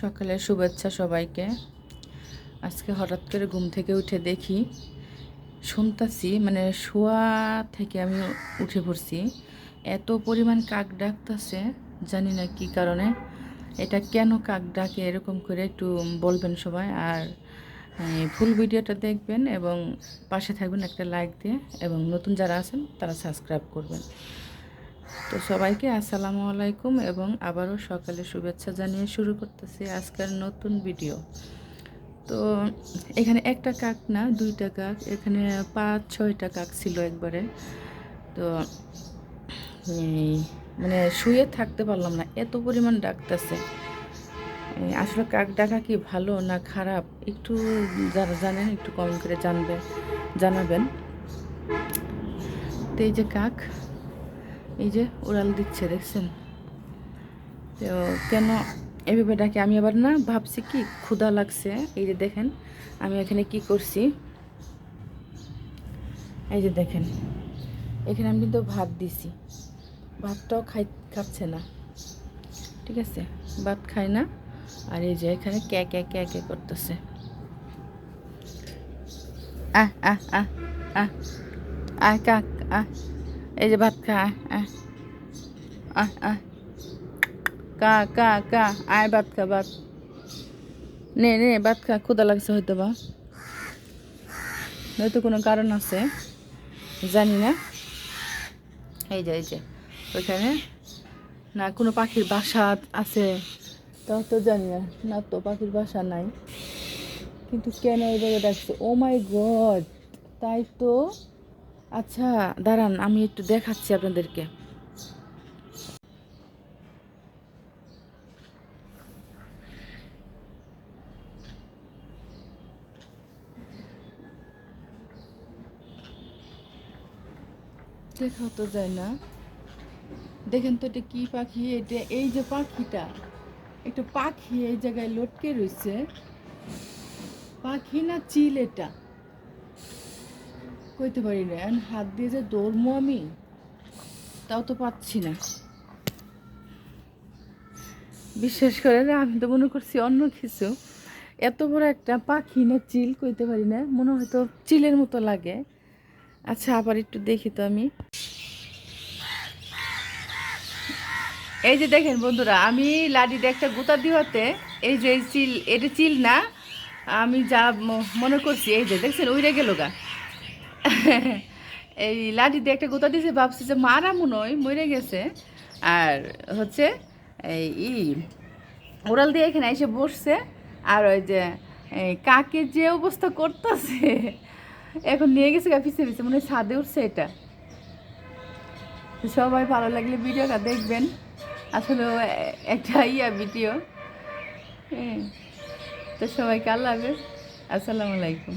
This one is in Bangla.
সকালের শুভেচ্ছা সবাইকে। আজকে হঠাৎ করে ঘুম থেকে উঠে দেখি, শুনতাছি মানে শোয়া থেকে আমি উঠে পড়ছি। এত পরিমাণ কাক ডাকতেছে, জানি না কি কারণে। এটা কেন কাক ডাকে এরকম করে একটু বলবেন সবাই। আর ফুল ভিডিওটা দেখবেন এবং পাশে থাকবেন একটা লাইক দিয়ে। এবং নতুন যারা আছেন, তারা সাবস্ক্রাইব করবেন। তো সবাইকে আসসালামু আলাইকুম এবং আবারও সকালে শুভেচ্ছা জানিয়ে শুরু করতেছি আজকের নতুন ভিডিও। তো এখানে একটা কাক না, দুইটা কাক, এখানে পাঁচ, ছয়টা কাক ছিল একবারে। তো মানে শুয়ে থাকতে পারলাম না, এত পরিমাণ ডাকতেছে। আসলে কাক ডাকা কি ভালো না খারাপ, একটু যারা জানেন একটু কমেন্ট করে জানবে, জানাবেন। তো এই যে কাক এই যে উড়াল দিচ্ছে, দেখছেন? তো কেন এভাবে ডাকে? আমি আবার না ভাবছি কি, ক্ষুধা লাগছে। এই যে দেখেন, আমি এখানে কি করছি? এই যে দেখেন, এখানে আমি কিন্তু ভাত দিছি। ভাতটাও খাই, খাচ্ছে না। ঠিক আছে? ভাত খায় না। আর এই যে এখানে ক্যা ক্যা ক্যা ক্যা করতেছে। আহ আহ আহ আহ আহ, কাক, আহ। এই যে ভাত খা আয় কা কা কা, আয় ভাত খা, ভাত। নে নে, ভাত খা ক্ষুদা লাগছে হয়তো বা। হয়তো কোনো কারণ আছে, জানি না। এই যে এই যে, ওইখানে। না, কোনো পাখির বাসা আছে তাও তো জানি না। না তো পাখির বাসা নাই। কিন্তু কেন এইভাবে ডাকছে? ও মাই গড তাই তো আচ্ছা দাঁড়ান, আমি একটু দেখাচ্ছি আপনাদেরকে। দেখাও তো যায় না। দেখেন তো এটা কি পাখি, এটা এই যে পাখিটা, একটা পাখি এই জায়গায় লটকে রয়েছে পাখি না চিল এটা? কইতে পারি না। এখন হাত দিয়ে যে দৌড়মো আমি, তাও তো পাচ্ছি না। বিশ্বাস করে না, আমি তো মনে করছি অন্য কিছু। এত বড় একটা পাখি না, চিল কইতে পারি না, মনে হয়তো চিলের মতো লাগে। আচ্ছা আবার একটু দেখি তো আমি। এই যে দেখেন বন্ধুরা, আমি লাডিতে একটা গুতা দিওয়াতে এই যে চিল, এটা চিল না, আমি যা মনে করছি, এই যে দেখছেন, উইরে গেল গা। এই লাঠি দিয়ে একটা গোতা দিয়েছে ভাবছি যে মারা হয়, মরে গেছে। আর হচ্ছে এই ওরাল দিয়ে এখানে এসে বসছে। আর ওই যে কাকে যে অবস্থা করতেছে, এখন নিয়ে গেছে গা পিছিয়ে পিছিয়ে মনে হয় ছাদে উঠছে এটা। সবাই ভালো লাগলে ভিডিওটা দেখবেন। আসলে একটা ইয়া ভিডিও। হ্যাঁ তো সবাইকে আল্লাহ হাফেজ। আসসালামু আলাইকুম।